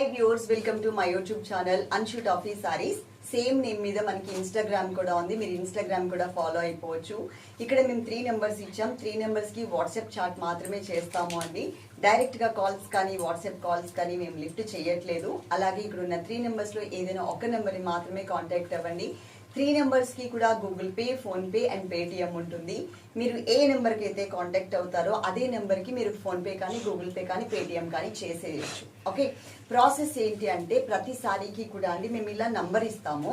Hi viewers welcome to my YouTube channel Anshu toffee sarees same name మీద మనకి Instagram కూడా ఉంది. మీరు ఇన్స్టాగ్రామ్ కూడా ఫాలో అయిపోవచ్చు. ఇక్కడ మేము త్రీ నెంబర్స్ ఇచ్చాం. త్రీ నెంబర్స్కి వాట్సాప్ చాట్ మాత్రమే చేస్తాము అండి. డైరెక్ట్గా కాల్స్ కానీ వాట్సాప్ కాల్స్ కానీ మేము లిఫ్ట్ చేయట్లేదు. అలాగే ఇక్కడ ఉన్న త్రీ నెంబర్స్లో ఏదైనా ఒక నెంబర్ని మాత్రమే కాంటాక్ట్ అవ్వండి. త్రీ నెంబర్స్కి కూడా Google Pay PhonePe and Paytm ఉంటుంది. మీరు ఏ నెంబర్కి అయితే కాంటాక్ట్ అవుతారో అదే నెంబర్కి మీరు ఫోన్పే కానీ గూగుల్ పే కానీ పేటిఎం కానీ చేసేయచ్చు. ఓకే ప్రాసెస్ ఏంటి అంటే ప్రతి సారీకి కూడా అండి మేము ఇలా నంబర్ ఇస్తాము.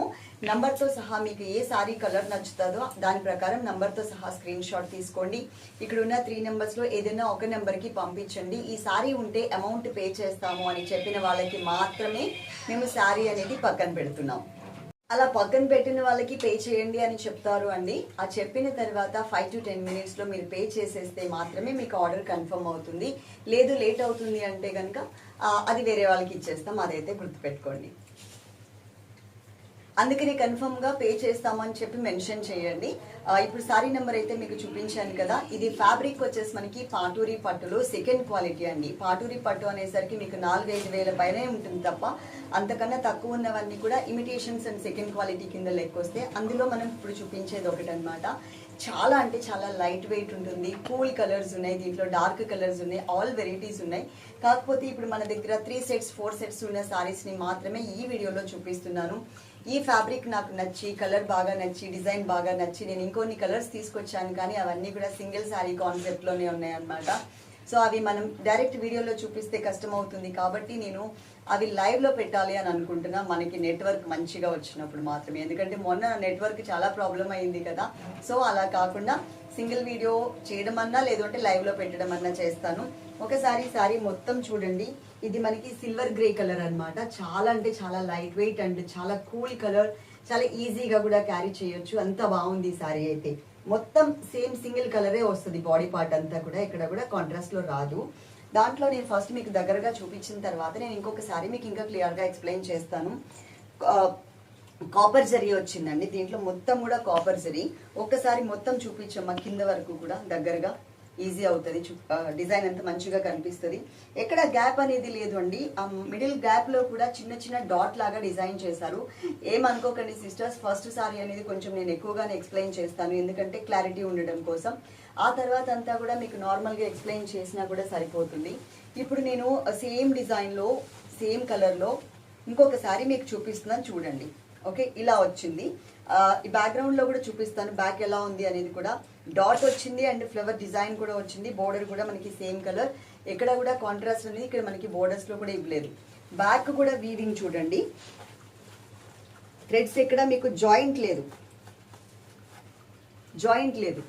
నంబర్తో సహా మీకు ఏ సారీ కలర్ నచ్చుతుందో దాని ప్రకారం నంబర్తో సహా స్క్రీన్ షాట్ తీసుకోండి. ఇక్కడ ఉన్న త్రీ నెంబర్స్లో ఏదైనా ఒక నెంబర్కి పంపించండి. ఈ సారీ ఉంటే అమౌంట్ పే చేస్తాము అని చెప్పిన వాళ్ళకి మాత్రమే మేము సారీ అనేది పక్కన పెడుతున్నాం. అలా పక్కన పెట్టిన వాళ్ళకి పే చేయండి అని చెప్తారు అండి. ఆ చెప్పిన తర్వాత ఫైవ్ టు టెన్ మినిట్స్లో మీరు పే చేసేస్తే మాత్రమే మీకు ఆర్డర్ కన్ఫర్మ్ అవుతుంది. లేదు లేట్ అవుతుంది అంటే కనుక అది వేరే వాళ్ళకి ఇచ్చేస్తాం. అదైతే గుర్తుపెట్టుకోండి. అందుకని కన్ఫర్మ్గా పే చేస్తామని చెప్పి మెన్షన్ చేయండి. ఇప్పుడు సారీ నెంబర్ అయితే మీకు చూపించాను కదా. ఇది ఫ్యాబ్రిక్ వచ్చేసి మనకి పాటూరి పట్టులో సెకండ్ క్వాలిటీ అండి. పాటూరి పట్టు అనేసరికి మీకు నాలుగైదు వేల పైనే ఉంటుంది తప్ప అంతకన్నా తక్కువ ఉన్నవన్నీ కూడా ఇమిటేషన్స్ అండ్ సెకండ్ క్వాలిటీ కింద లెక్కొస్తే అందులో మనం ఇప్పుడు చూపించేది ఒకటి అనమాట చాలా అంటే చాలా లైట్ వెయిట్ ఉంటుంది కూల్ కలర్స్ ఉన్నాయి దీంట్లో డార్క్ కలర్స్ ఉన్నాయి ఆల్ వెరైటీస్ ఉన్నాయి. కాకపోతే ఇప్పుడు మన దగ్గర త్రీ సెట్స్ ఫోర్ సెట్స్ ఉన్న సారీస్ని మాత్రమే ఈ వీడియోలో చూపిస్తున్నాను. ఈ ఫ్యాబ్రిక్ నాకు నచ్చి కలర్ బాగా నచ్చి డిజైన్ బాగా నచ్చి నేను ఇంకొన్ని కలర్స్ తీసుకొచ్చాను కానీ అవన్నీ కూడా సింగిల్ శారీ కాన్సెప్ట్లోనే ఉన్నాయన్నమాట. సో అవి మనం డైరెక్ట్ వీడియోలో చూపిస్తే కష్టం అవుతుంది కాబట్టి నేను అవి లైవ్లో పెట్టాలి అని అనుకుంటున్నా మనకి నెట్వర్క్ మంచిగా వచ్చినప్పుడు మాత్రమే. ఎందుకంటే మొన్న నెట్వర్క్ చాలా ప్రాబ్లం అయింది కదా. సో అలా కాకుండా సింగిల్ వీడియో చేయడం అన్నా లేదంటే లైవ్లో పెట్టడం అన్నా చేస్తాను. ఒకసారి సారీ మొత్తం చూడండి. ఇది మనకి సిల్వర్ గ్రే కలర్ అన్నమాట. చాలా అంటే చాలా లైట్ వెయిట్ అండ్ చాలా కూల్ కలర్ చాలా ఈజీగా కూడా క్యారీ చేయొచ్చు. అంత బాగుంది ఈ సారీ అయితే. మొత్తం సేమ్ సింగిల్ కలరే వస్తుంది బాడీ పార్ట్ అంతా కూడా. ఇక్కడ కూడా కాంట్రాస్ట్లో రాదు. దాంట్లో నేను ఫస్ట్ మీకు దగ్గరగా చూపించిన తర్వాత నేను ఇంకొకసారి మీకు ఇంకా క్లియర్గా ఎక్స్ప్లెయిన్ చేస్తాను. కాపర్ జరీ వచ్చిందండి. దీంట్లో మొత్తం కూడా కాపర్ జరీ. ఒక్కసారి మొత్తం చూపించమ్మా కింద వరకు కూడా దగ్గరగా. ఈజీ అవుతుంది. డిజైన్ అంత మంచిగా కనిపిస్తుంది. ఎక్కడ గ్యాప్ అనేది లేదు అండి. ఆ మిడిల్ గ్యాప్లో కూడా చిన్న చిన్న డాట్ లాగా డిజైన్ చేశారు. ఏమనుకోకండి సిస్టర్స్ ఫస్ట్ సారీ అనేది కొంచెం నేను ఎక్కువగానే ఎక్స్ప్లెయిన్ చేస్తాను. ఎందుకంటే క్లారిటీ ఉండడం కోసం. ఆ తర్వాత అంతా కూడా మీకు నార్మల్గా ఎక్స్ప్లెయిన్ చేసినా కూడా సరిపోతుంది. ఇప్పుడు నేను సేమ్ డిజైన్లో సేమ్ కలర్లో ఇంకొకసారి మీకు చూపిస్తున్నాను చూడండి. ఓకే ఇలా వచ్చింది. ఈ బ్యాక్గ్రౌండ్లో కూడా చూపిస్తాను బ్యాక్ ఎలా ఉంది అనేది కూడా. డాట్ వచ్చింది అండ్ ఫ్లవర్ డిజైన్ కూడా వచ్చింది. బోర్డర్ కూడా మనకి సేమ్ కలర్. ఎక్కడ కూడా కాంట్రాస్ట్ అనేది ఇక్కడ మనకి బోర్డర్స్లో కూడా ఇవ్వలేదు. బ్యాక్ కూడా వీవింగ్ చూడండి. థ్రెడ్స్ ఎక్కడ మీకు జాయింట్ లేదు. జాయింట్ లేదు.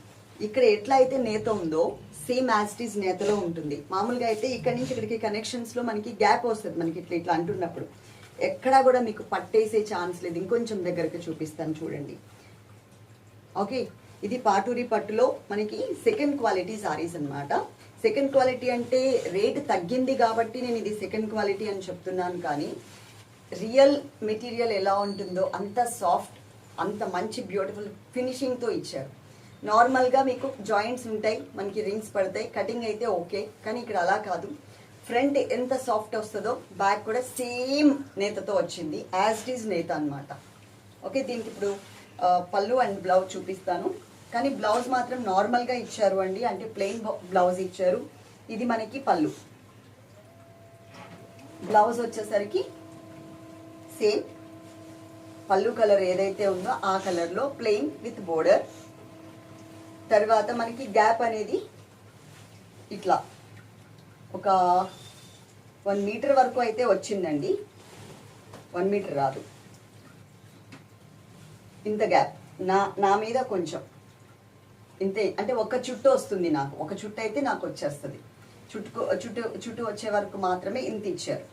ఇక్కడ ఎట్లా అయితే నేత ఉందో సేమ్ యాస్టీస్ నేతలో ఉంటుంది. మామూలుగా అయితే ఇక్కడ నుంచి ఇక్కడికి కనెక్షన్స్లో మనకి గ్యాప్ వస్తుంది. మనకి ఇట్లా ఇట్లా అంటున్నప్పుడు. ఎక్కడా కూడా మీకు పట్టేసే ఛాన్స్ లేదు. ఇంకొంచెం దగ్గరకు చూపిస్తాను చూడండి. ఓకే ఇది పాటూరి పట్టులో మనకి సెకండ్ క్వాలిటీ సారీస్ అన్నమాట. సెకండ్ క్వాలిటీ అంటే రేట్ తగ్గింది కాబట్టి నేను ఇది సెకండ్ క్వాలిటీ అని చెప్తున్నాను కానీ రియల్ మెటీరియల్ ఎలా ఉంటుందో అంత సాఫ్ట్ అంత మంచి బ్యూటిఫుల్ ఫినిషింగ్తో ఇచ్చారు. నార్మల్గా మీకు జాయింట్స్ ఉంటాయి మనకి రింగ్స్ పడతాయి కటింగ్ అయితే ఓకే కానీ ఇక్కడ అలా కాదు. ఫ్రంట్ ఎంత సాఫ్ట్ వస్తుందో బ్యాక్ కూడా సేమ్ నేతతో వచ్చింది యాజ్ ఇట్ ఈజ్ నేత అన్నమాట. ఓకే దీనికి ఇప్పుడు పళ్ళు అండ్ బ్లౌజ్ చూపిస్తాను. కానీ బ్లౌజ్ మాత్రం నార్మల్గా ఇచ్చారు అండి అంటే ప్లెయిన్ బ్లౌజ్ ఇచ్చారు. ఇది మనకి పళ్ళు. బ్లౌజ్ వచ్చేసరికి సేమ్. పళ్ళు కలర్ ఏదైతే ఉందో ఆ కలర్లో ప్లెయిన్ విత్ బోర్డర్ తర్వాత మనకి గ్యాప్ అనేది ఇట్లా ఒక వన్ మీటర్ వరకు అయితే వచ్చిందండి. వన్ మీటర్ రాదు. ఇంత గ్యాప్ నా నా మీద కొంచెం. ఇంతే అంటే ఒక చుట్టు వస్తుంది నాకు. ఒక చుట్టు అయితే నాకు వచ్చేస్తుంది. చుట్టుకు చుట్టు చుట్టూ వచ్చే వరకు మాత్రమే ఇంత ఇచ్చారు.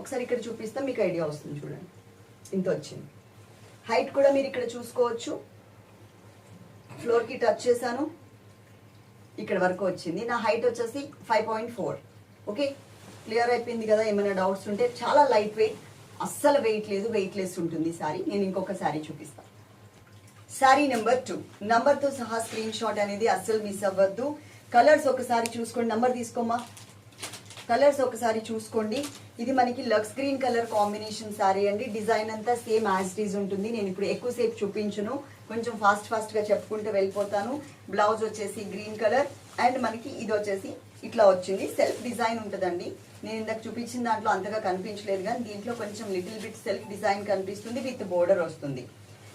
ఒకసారి ఇక్కడ చూపిస్తే మీకు ఐడియా వస్తుంది చూడండి. ఇంత వచ్చింది. హైట్ కూడా మీరు ఇక్కడ చూసుకోవచ్చు. ఫ్లోర్కి టచ్ చేశాను. ఇక్కడ వరకు వచ్చింది. నా హైట్ వచ్చేసి five point four. Okay? Clear అయిపోయింది కదా? ఏమైనా డౌట్స్ ఉంటే చాలా లైట్ వెయిట్. అస్సలు వెయిట్ లేదు వెయిట్ లెస్ ఉంటుంది సారీ. నేను ఇంకొక సారీ చూపిస్తాను సారీ నెంబర్ టూ. నంబర్తో సహా స్క్రీన్ షాట్ అనేది అస్సలు మిస్ అవ్వద్దు. కలర్స్ ఒకసారి చూసుకోండి. నంబర్ తీసుకోమా కలర్స్ ఒకసారి చూసుకోండి. ఇది మనకి lux green colour combination sari అండి. డిజైన్ అంతా సేమ్ యాజ్ డీజ్ ఉంటుంది. నేను ఇప్పుడు ఎక్కువసేపు చూపించును. కొంచెం ఫాస్ట్ ఫాస్ట్గా చెప్పుకుంటూ వెళ్ళిపోతాను. బ్లౌజ్ వచ్చేసి గ్రీన్ కలర్. అండ్ మనకి ఇది వచ్చేసి ఇట్లా వచ్చింది. సెల్ఫ్ డిజైన్ ఉంటుందండి. నేను ఇందాక చూపించిన దాంట్లో అంతగా కనిపించలేదు కానీ దీంట్లో కొంచెం లిటిల్ బిట్ సెల్ఫ్ డిజైన్ కనిపిస్తుంది. విత్ బోర్డర్ వస్తుంది.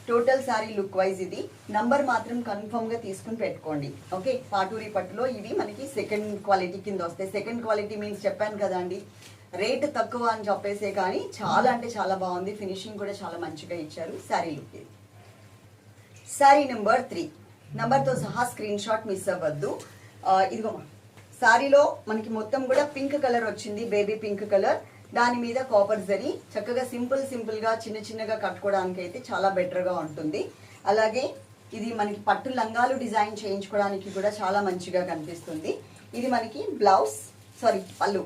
టోటల్ సారీ లుక్ వైజ్ ఇది. నంబర్ మాత్రం కన్ఫర్మ్గా తీసుకుని పెట్టుకోండి. ఓకే? పాటూరి పట్టులో ఇవి మనకి సెకండ్ క్వాలిటీ కింద వస్తాయి. సెకండ్ క్వాలిటీ మీన్స్ చెప్పాను కదా అండి. రేట్ తక్కువ అని చెప్పేసే కానీ చాలా అంటే చాలా బాగుంది. ఫినిషింగ్ కూడా చాలా మంచిగా ఇచ్చారు. శారీ లుక్ ఇది. శారీ నెంబర్ త్రీ నెంబర్తో సహా స్క్రీన్ షాట్ మిస్ అవ్వద్దు. ఇదిగో శారీలో మనకి మొత్తం కూడా పింక్ కలర్ వచ్చింది. బేబీ పింక్ కలర్ దాని మీద కాపర్ జరీ. చక్కగా సింపుల్ సింపుల్గా చిన్న చిన్నగా కట్టుకోవడానికి అయితే చాలా బెటర్గా ఉంటుంది. అలాగే ఇది మనకి పట్టు లంగాలు డిజైన్ చేయించుకోవడానికి కూడా చాలా మంచిగా కనిపిస్తుంది. ఇది మనకి బ్లౌజ్ సారీ పళ్ళు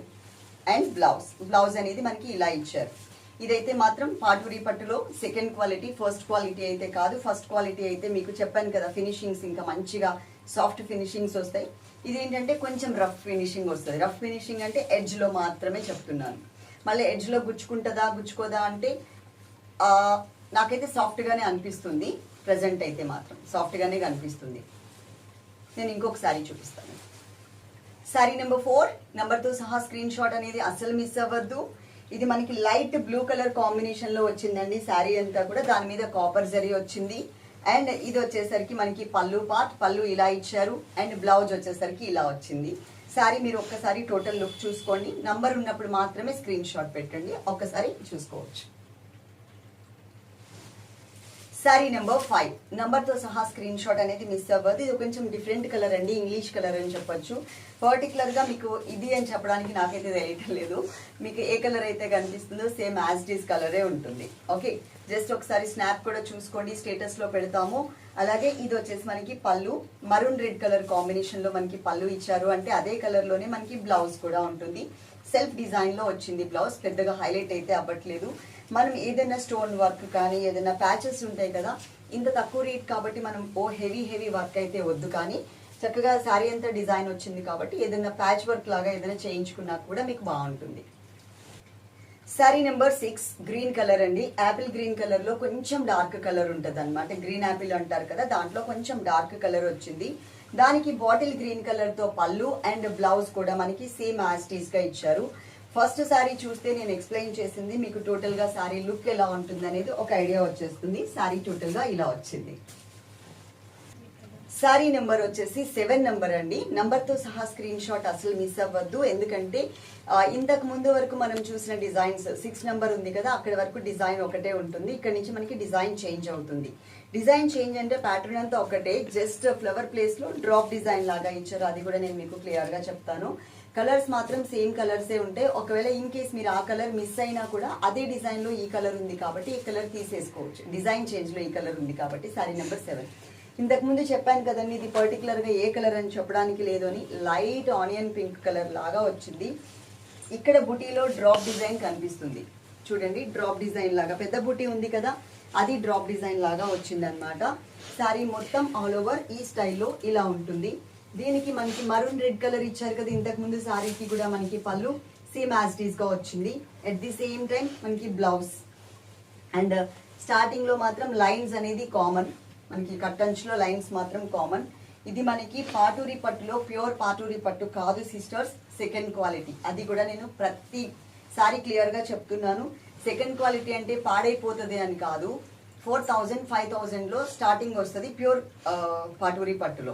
అండ్ బ్లౌజ్ బ్లౌజ్ అనేది మనకి ఇలా ఇచ్చారు. ఇదైతే మాత్రం పాటూరి పట్టులో సెకండ్ క్వాలిటీ ఫస్ట్ క్వాలిటీ అయితే కాదు. ఫస్ట్ క్వాలిటీ అయితే మీకు చెప్పాను కదా ఫినిషింగ్స్ ఇంకా మంచిగా సాఫ్ట్ ఫినిషింగ్స్ వస్తాయి. ఇది ఏంటంటే కొంచెం రఫ్ ఫినిషింగ్ వస్తుంది. రఫ్ ఫినిషింగ్ అంటే ఎడ్జ్లో మాత్రమే చెప్తున్నాను. మళ్ళీ ఎడ్జ్లో గుచ్చుకుంటుందా గుచ్చుకోదా అంటే నాకైతే సాఫ్ట్గానే అనిపిస్తుంది. ప్రజెంట్ అయితే మాత్రం సాఫ్ట్గానే కనిపిస్తుంది. నేను ఇంకొక శారీ చూపిస్తాను. శారీ నెంబర్ ఫోర్ నెంబర్తో సహా స్క్రీన్ షాట్ అనేది అస్సలు మిస్ అవ్వద్దు. ఇది మనకి లైట్ బ్లూ కలర్ కాంబినేషన్లో వచ్చిందండి శారీ అంతా కూడా. దాని మీద కాపర్ జరీ వచ్చింది. అండ్ ఇది వచ్చేసరికి మనకి పళ్ళు పార్ట్ పళ్ళు ఇలా ఇచ్చారు. అండ్ బ్లౌజ్ వచ్చేసరికి ఇలా వచ్చింది. శారీ మీరు ఒక్కసారి టోటల్ లుక్ చూసుకోండి. నంబర్ ఉన్నప్పుడు మాత్రమే స్క్రీన్ షాట్ పెట్టండి. ఒక్కసారి చూసుకోవచ్చు. శారీ నెంబర్ ఫైవ్ నెంబర్తో సహా స్క్రీన్ షాట్ అనేది మిస్ అవ్వదు. ఇది కొంచెం డిఫరెంట్ కలర్ అండి ఇంగ్లీష్ కలర్ అని చెప్పొచ్చు. పర్టికులర్గా మీకు ఇది అని చెప్పడానికి నాకైతే తెలియటం లేదు. మీకు ఏ కలర్ అయితే కనిపిస్తుందో సేమ్ యాజ్ డీస్ కలరే ఉంటుంది. ఓకే జస్ట్ ఒకసారి స్నాప్ కూడా చూసుకోండి. స్టేటస్లో పెడతాము. అలాగే ఇది వచ్చేసి మనకి పళ్ళు. మరూన్ రెడ్ కలర్ కాంబినేషన్లో మనకి పళ్ళు ఇచ్చారు. అంటే అదే కలర్లోనే మనకి బ్లౌజ్ కూడా ఉంటుంది. సెల్ఫ్ డిజైన్లో వచ్చింది బ్లౌజ్ పెద్దగా హైలైట్ అయితే అవ్వట్లేదు. మనం ఏదైనా స్టోన్ వర్క్ కానీ ఏదైనా ప్యాచెస్ ఉంటాయి కదా ఇంత తక్కువ రేట్ కాబట్టి మనం ఓ హెవీ హెవీ వర్క్ అయితే వద్దు. కానీ చక్కగా శారీ అంతా డిజైన్ వచ్చింది కాబట్టి ఏదైనా ప్యాచ్ వర్క్ లాగా ఏదైనా చేయించుకున్నా కూడా మీకు బాగుంటుంది. Sari number six green colour అండి. యాపిల్ గ్రీన్ కలర్లో కొంచెం డార్క్ కలర్ ఉంటుంది అనమాట గ్రీన్ యాపిల్ అంటారు కదా దాంట్లో కొంచెం డార్క్ కలర్ వచ్చింది. దానికి బాటిల్ గ్రీన్ కలర్తో పళ్ళు అండ్ బ్లౌజ్ కూడా మనకి సేమ్ యాస్టీస్గా ఇచ్చారు. ఫస్ట్ శారీ చూస్తే నేను ఎక్స్ప్లెయిన్ చేసింది మీకు టోటల్గా శారీ లుక్ ఎలా ఉంటుంది అనేది ఒక ఐడియా వచ్చేస్తుంది. శారీ టోటల్గా ఇలా వచ్చింది. శారీ నెంబర్ వచ్చేసి సెవెన్ నెంబర్ అండి. నెంబర్తో సహా స్క్రీన్ షాట్ అసలు మిస్ అవ్వద్దు. ఎందుకంటే ఇంతకు ముందు వరకు మనం చూసిన డిజైన్స్ సిక్స్ నెంబర్ ఉంది కదా అక్కడ వరకు డిజైన్ ఒకటే ఉంటుంది. ఇక్కడ నుంచి మనకి డిజైన్ చేంజ్ అవుతుంది. డిజైన్ చేంజ్ అంటే ప్యాటర్న్ అంతా ఒకటే. జస్ట్ ఫ్లవర్ ప్లేస్లో డ్రాప్ డిజైన్ లాగా ఇచ్చారు. అది కూడా నేను మీకు క్లియర్గా చెప్తాను. కలర్స్ మాత్రం సేమ్ కలర్సే ఉంటాయి ఒకవేళ ఇన్ కేస్ మీరు ఆ కలర్ మిస్ అయినా కూడా అదే డిజైన్లో ఈ కలర్ ఉంది కాబట్టి ఈ కలర్ తీసేసుకోవచ్చు. డిజైన్ చేంజ్లో ఈ కలర్ ఉంది కాబట్టి సారీ నెంబర్ సెవెన్ ఇంతకుముందు చెప్పాను కదండి ఇది పర్టికులర్గా ఏ కలర్ అని చెప్పడానికి లేదు అని. లైట్ ఆనియన్ పింక్ కలర్ లాగా వచ్చింది. ఇక్కడ బుటీలో డ్రాప్ డిజైన్ కనిపిస్తుంది. చూడండి డ్రాప్ డిజైన్ లాగా. పెద్ద బుటీ ఉంది కదా అది డ్రాప్ డిజైన్ లాగా వచ్చింది అనమాట శారీ మొత్తం ఆల్ ఓవర్ ఈ స్టైల్లో ఇలా ఉంటుంది. దీనికి మనకి మరూన్ రెడ్ కలర్ ఇచ్చారు కదా ఇంతకుముందు శారీకి సారీకి కూడా మనకి పళ్ళు సేమ్ యాజ్గా వచ్చింది. అట్ ది సేమ్ టైం మనకి బ్లౌజ్ అండ్ స్టార్టింగ్లో మాత్రం లైన్స్ అనేది కామన్ మనకి కట్టంచులో లైన్స్ మాత్రం కామన్ ఇది మనకి పాటూరి పట్టులో ప్యూర్ పాటూరి పట్టు కాదు సిస్టర్స్ సెకండ్ క్వాలిటీ అది కూడా నేను ప్రతి సారీ చెప్తున్నాను. సెకండ్ క్వాలిటీ అంటే పాడైపోతుంది అని కాదు. ఫోర్ థౌజండ్ ఫైవ్ థౌజండ్లో స్టార్టింగ్ వస్తుంది ప్యూర్ పాటూరి పట్టులో.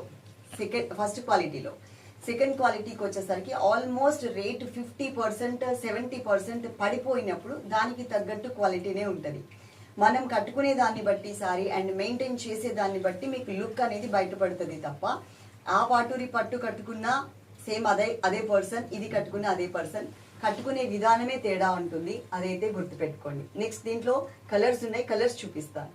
సెకండ్ ఫస్ట్ క్వాలిటీలో సెకండ్ క్వాలిటీకి వచ్చేసరికి almost rate fifty percent seventy percent పడిపోయినప్పుడు దానికి తగ్గట్టు క్వాలిటీనే ఉంటుంది. మనం కట్టుకునే దాన్ని బట్టి సారీ అండ్ మెయింటైన్ చేసే దాన్ని బట్టి మీకు లుక్ అనేది బయటపడుతుంది తప్ప ఆ పాటూరి పట్టు కట్టుకున్న సేమ్ అదే అదే పర్సన్ ఇది కట్టుకున్న అదే పర్సన్ కట్టుకునే విధానమే తేడా ఉంటుంది. అదైతే గుర్తుపెట్టుకోండి. నెక్స్ట్ దీంట్లో కలర్స్ ఉన్నాయి. కలర్స్ చూపిస్తాను.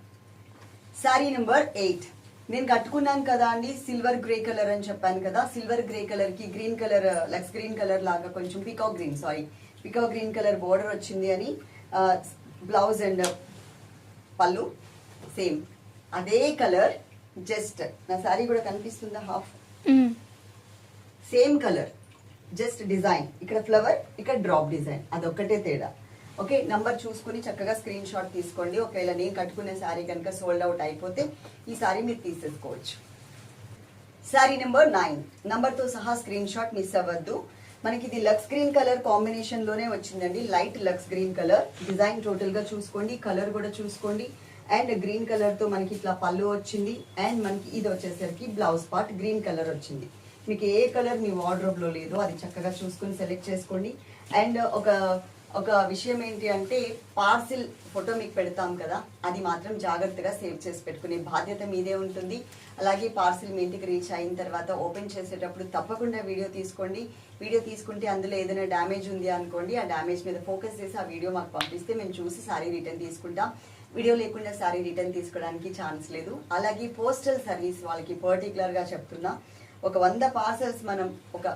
శారీ నెంబర్ ఎయిట్ నేను కట్టుకున్నాను కదా అండి సిల్వర్ గ్రే కలర్ అని చెప్పాను కదా. సిల్వర్ గ్రే కలర్కి green colour lux green colour లాగా కొంచెం peacock green sorry peacock green colour border వచ్చింది అని బ్లౌజ్ అండ్ పళ్ళు సేమ్ అదే కలర్ జస్ట్ నా శారీ కూడా కనిపిస్తుందా half same colour just design ఇక్కడ ఫ్లవర్ ఇక్కడ డ్రాప్ డిజైన్ అదొక్కటే తేడా. ఓకే నంబర్ చూసుకుని చక్కగా స్క్రీన్ షాట్ తీసుకోండి. ఒకవేళ నేను కట్టుకునే శారీ కనుక సోల్డ్ అవుట్ అయిపోతే ఈ శారీ మీరు తీసేసుకోవచ్చు. శారీ నెంబర్ నైన్తో సహా స్క్రీన్ షాట్ మిస్ అవ్వద్దు. మనకి ఇది లక్స్ గ్రీన్ కలర్ కాంబినేషన్లోనే వచ్చిందండి. Light lux green colour. Design టోటల్గా చూసుకోండి. కలర్ కూడా చూసుకోండి. అండ్ గ్రీన్ కలర్తో మనకి ఇట్లా పళ్ళు వచ్చింది. అండ్ మనకి ఇది వచ్చేసరికి బ్లౌజ్ పార్ట్ గ్రీన్ కలర్ వచ్చింది. మీకు ఏ కలర్ మీ వార్డ్రోబ్లో లేదో అది చక్కగా చూసుకొని సెలెక్ట్ చేసుకోండి. అండ్ ఒక ఒక విషయం ఏంటి అంటే పార్సిల్ ఫోటో మీకు పెడతాం కదా అది మాత్రం జాగ్రత్తగా సేవ్ చేసి పెట్టుకునే బాధ్యత మీదే ఉంటుంది. అలాగే పార్సిల్ మీ ఇంటికి రీచ్ అయిన తర్వాత ఓపెన్ చేసేటప్పుడు తప్పకుండా వీడియో తీసుకోండి. వీడియో తీసుకుంటే అందులో ఏదైనా డ్యామేజ్ ఉంది అనుకోండి ఆ డ్యామేజ్ మీద ఫోకస్ చేసి ఆ వీడియో మాకు పంపిస్తే మేము చూసి సారీ రిటర్న్ తీసుకుంటాం. వీడియో లేకుండా సారీ రిటర్న్ తీసుకోవడానికి ఛాన్స్ లేదు. అలాగే పోస్టల్ సర్వీస్ వాళ్ళకి పర్టికులర్గా చెప్తున్నా ఒక వంద పార్సల్స్ మనం ఒక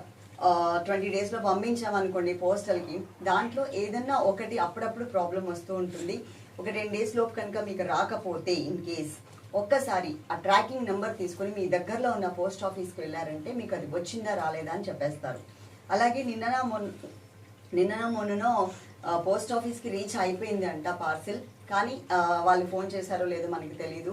ట్వంటీ డేస్లో పంపించామనుకోండి పోస్టల్కి దాంట్లో ఏదన్నా ఒకటి అప్పుడప్పుడు ప్రాబ్లం వస్తూ ఉంటుంది. ఒక టెన్ డేస్ లోపు కనుక మీకు రాకపోతే ఇన్ కేస్ ఒక్కసారి ఆ ట్రాకింగ్ నెంబర్ తీసుకుని మీ దగ్గరలో ఉన్న పోస్ట్ ఆఫీస్కి వెళ్ళారంటే మీకు అది వచ్చిందా రాలేదా అని చెప్పేస్తారు. అలాగే నిన్న మొన్న నిన్న మొన్ననో పోస్ట్ ఆఫీస్కి రీచ్ అయిపోయింది అంట పార్సిల్. కానీ వాళ్ళు ఫోన్ చేశారో లేదో మనకి తెలియదు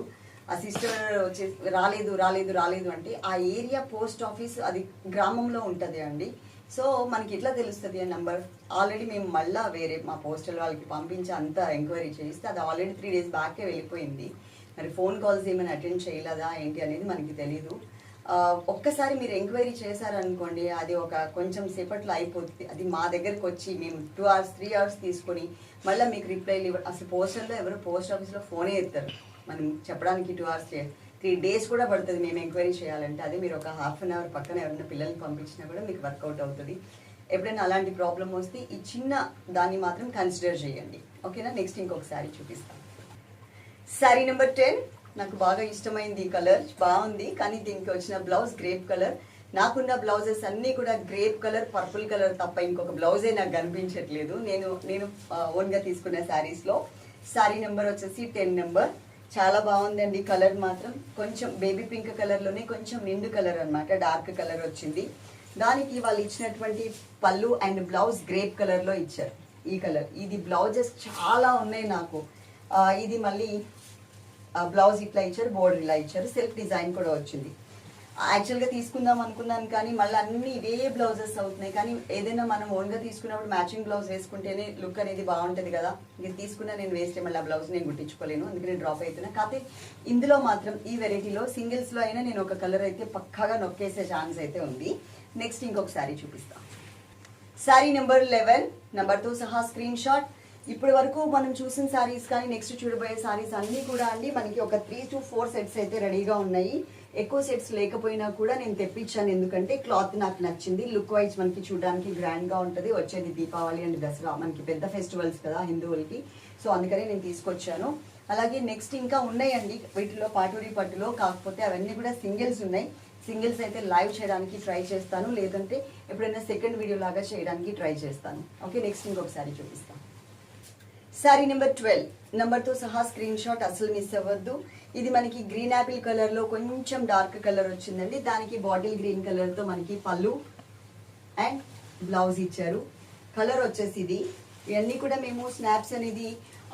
ఆ సిస్టర్ వచ్చి రాలేదు రాలేదు రాలేదు అంటే ఆ ఏరియా పోస్ట్ ఆఫీస్ అది గ్రామంలో ఉంటుంది అండి. సో మనకి ఎట్లా తెలుస్తుంది ఆ నెంబర్ ఆల్రెడీ మేము మళ్ళా వేరే మా పోస్టల్ వాళ్ళకి పంపించి అంతా ఎంక్వైరీ చేస్తే అది ఆల్రెడీ త్రీ డేస్ బ్యాకే వెళ్ళిపోయింది. మరి ఫోన్ కాల్స్ ఏమైనా అటెండ్ చేయలేదా ఏంటి అనేది మనకి తెలియదు ఒక్కసారి మీరు ఎంక్వైరీ చేశారనుకోండి అది ఒక కొంచెం సేపట్లో అయిపోతుంది అది మా దగ్గరకు వచ్చి మేము టూ అవర్స్ త్రీ అవర్స్ తీసుకొని మళ్ళీ మీకు రిప్లైలు ఇవ్వ అసలు పోస్టల్లో ఎవరు పోస్ట్ ఆఫీస్లో ఫోనే ఎత్తారు. మనం చెప్పడానికి టూ అవర్స్ త్రీ డేస్ కూడా పడుతుంది మేము ఎంక్వైరీ చేయాలంటే. అది మీరు ఒక హాఫ్ అన్ అవర్ పక్కన ఎవరైనా పిల్లల్ని పంపించినా కూడా మీకు వర్కౌట్ అవుతుంది. ఎప్పుడైనా అలాంటి ప్రాబ్లం వస్తే ఈ చిన్న దాన్ని మాత్రం కన్సిడర్ చేయండి. ఓకేనా? నెక్స్ట్ ఇంకొక శారీ చూపిస్తాను శారీ నెంబర్ టెన్ నాకు బాగా ఇష్టమైంది ఈ కలర్ బాగుంది కానీ దీనికి వచ్చిన బ్లౌజ్ గ్రేప్ కలర్ నాకున్న బ్లౌజెస్ అన్నీ కూడా గ్రేప్ కలర్ పర్పుల్ కలర్ తప్ప ఇంకొక బ్లౌజే నాకు కనిపించట్లేదు. నేను నేను ఓన్గా తీసుకున్న శారీస్లో శారీ నెంబర్ వచ్చేసి టెన్ నెంబర్ చాలా బాగుందండి కలర్ మాత్రం. కొంచెం బేబీ పింక్ కలర్లోనే కొంచెం నిండు కలర్ అనమాట డార్క్ కలర్ వచ్చింది. దానికి వాళ్ళు ఇచ్చినటువంటి పళ్ళు అండ్ బ్లౌజ్ గ్రేప్ కలర్లో ఇచ్చారు. ఈ కలర్. ఇది బ్లౌజెస్ చాలా ఉన్నాయి నాకు. ఇది మళ్ళీ బ్లౌజ్ ఇట్లా ఇచ్చారు బోర్డర్ ఇలా ఇచ్చారు సెల్ఫ్ డిజైన్ కూడా వచ్చింది. యాక్చువల్గా తీసుకుందాం అనుకున్నాను కానీ మళ్ళీ అన్ని ఇదే బ్లౌజెస్ అవుతున్నాయి. కానీ ఏదైనా మనం ఓన్గా తీసుకున్నప్పుడు మ్యాచింగ్ బ్లౌజ్ వేసుకుంటేనే లుక్ అనేది బాగుంటుంది కదా. ఇది తీసుకున్నా నేను వేస్తే మళ్ళీ ఆ బ్లౌజ్ నేను గుట్టించుకోలేను అందుకని డ్రాప్ అవుతున్నా. కాకపోతే ఇందులో మాత్రం ఈ వెరైటీలో సింగిల్స్లో అయినా నేను ఒక కలర్ అయితే పక్కాగా నొక్కేసే ఛాన్స్ అయితే ఉంది. నెక్స్ట్ ఇంకొక శారీ చూపిస్తాను శారీ నెంబర్ లెవెన్ నెంబర్తో సహా స్క్రీన్ షాట్ ఇప్పటి వరకు మనం చూసిన శారీస్ కానీ నెక్స్ట్ చూడబోయే శారీస్ అన్నీ కూడా అండి. మనకి ఒక త్రీ టు ఫోర్ సెట్స్ అయితే రెడీగా ఉన్నాయి. ఎక్కువ సెట్స్ లేకపోయినా కూడా నేను తెప్పించాను. ఎందుకంటే క్లాత్ నాకు నచ్చింది. లుక్ వైజ్ మనకి చూడడానికి గ్రాండ్గా ఉంటుంది. వచ్చేది దీపావళి అండ్ దసరా. మనకి పెద్ద ఫెస్టివల్స్ కదా హిందువులకి. సో అందుకనే నేను తీసుకొచ్చాను. అలాగే నెక్స్ట్ ఇంకా ఉన్నాయండి. వీటిలో పాటూరి పట్టులో కాకపోతే అవన్నీ కూడా సింగిల్స్ ఉన్నాయి. సింగిల్స్ అయితే లైవ్ చేయడానికి ట్రై చేస్తాను. లేదంటే ఎప్పుడైనా సెకండ్ వీడియో లాగా చేయడానికి ట్రై చేస్తాను. ఓకే నెక్స్ట్ ఇంకొకసారి చూపిస్తాను. శారీ నెంబర్ ట్వెల్వ్ నెంబర్తో సహా స్క్రీన్ షాట్ అసలు మిస్ అవ్వద్దు. ఇది మనకి గ్రీన్ యాపిల్ కలర్లో కొంచెం డార్క్ కలర్ వచ్చిందండి. దానికి బాటిల్ గ్రీన్ కలర్తో మనకి పళ్ళు అండ్ బ్లౌజ్ ఇచ్చారు. కలర్ వచ్చేసి ఇది. ఇవన్నీ కూడా మేము స్నాప్స్ అనేది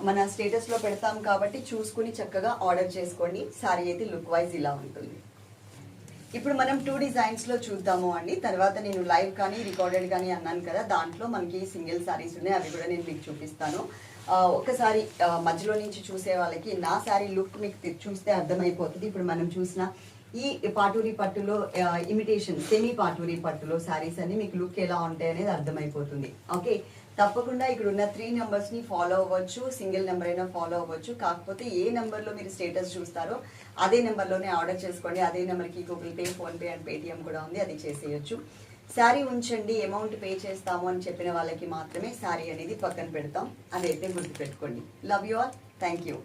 మన స్టేటస్లో పెడతాం కాబట్టి చూసుకుని చక్కగా ఆర్డర్ చేసుకోండి. సారీ అయితే లుక్ వైజ్ ఇలా ఉంటుంది. ఇప్పుడు మనం టూ డిజైన్స్లో చూద్దాము అండి. తర్వాత నేను లైవ్ కానీ రికార్డెడ్ కానీ అన్నాను కదా దాంట్లో మనకి సింగిల్ సారీస్ ఉన్నాయి. అవి కూడా నేను మీకు చూపిస్తాను. ఒక్కసారి మధ్యలో నుంచి చూసే వాళ్ళకి నా శారీ లుక్ మీకు చూస్తే అర్థమైపోతుంది. ఇప్పుడు మనం చూసిన ఈ పాటూరి పట్టులో ఇమిటేషన్ సెమీ పాటూరి పట్టులో శారీస్ అన్ని మీకు లుక్ ఎలా ఉంటాయి అనేది అర్థమైపోతుంది. ఓకే? తప్పకుండా ఇక్కడ ఉన్న త్రీ నెంబర్స్ని ఫాలో అవ్వచ్చు సింగిల్ నెంబర్ అయినా ఫాలో అవ్వచ్చు. కాకపోతే ఏ నెంబర్లో మీరు స్టేటస్ చూస్తారో అదే నెంబర్లోనే ఆర్డర్ చేసుకోండి. అదే నెంబర్కి Google pay PhonePe and Paytm కూడా ఉంది. అది చేసేయచ్చు. శారీ ఉంచండి అమౌంట్ పే చేస్తాము అని చెప్పిన వాళ్ళకి మాత్రమే శారీ అనేది పక్కన పెడతాం. అదైతే గుర్తుపెట్టుకోండి. Love you or thank you